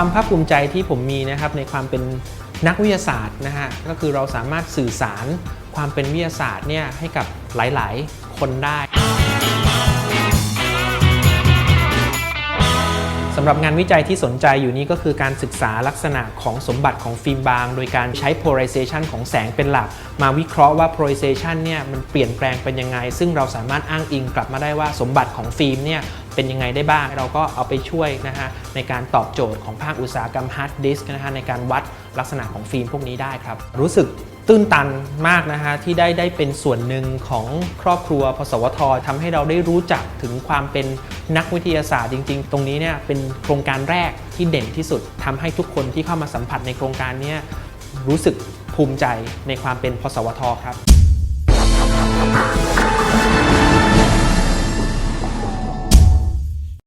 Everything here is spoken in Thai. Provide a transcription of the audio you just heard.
ความภาคภูมิใจที่ผมมีนะครับในความเป็นนักวิทยาศาสตร์นะฮะก็คือเราสามารถสื่อสารความเป็นวิทยาศาสตร์เนี่ยให้กับหลาย ๆ คนได้สำหรับงานวิจัยที่สนใจอยู่นี้ก็คือการศึกษาลักษณะของสมบัติของฟิล์มบาง โดยการใช้ polarization ของแสงเป็นหลัก มาวิเคราะห์ว่า polarization เนี่ยมันเปลี่ยนแปลงเป็นยังไง ซึ่งเราสามารถอ้างอิงกลับมาได้ว่าสมบัติของฟิล์มเนี่ย เป็นยังไงได้บ้าง เราก็เอาไปช่วยนะฮะในการตอบโจทย์ของภาคอุตสาหกรรม hard disk นะฮะในการวัดลักษณะของฟิล์มพวกนี้ได้ครับ รู้สึกตื้นตันมากนะฮะที่ได้ได้เป็นส่วนหนึ่งของครอบครัวพสวททำให้เราได้รู้จักถึงความเป็นนักวิทยาศาสตร์จริง ๆ ตรงนี้เนี่ยเป็นโครงการแรกที่เด่นที่สุดทำให้ทุกคนที่เข้ามาสัมผัสในโครงการนี้รู้สึกภูมิใจในความเป็นพสวทครับ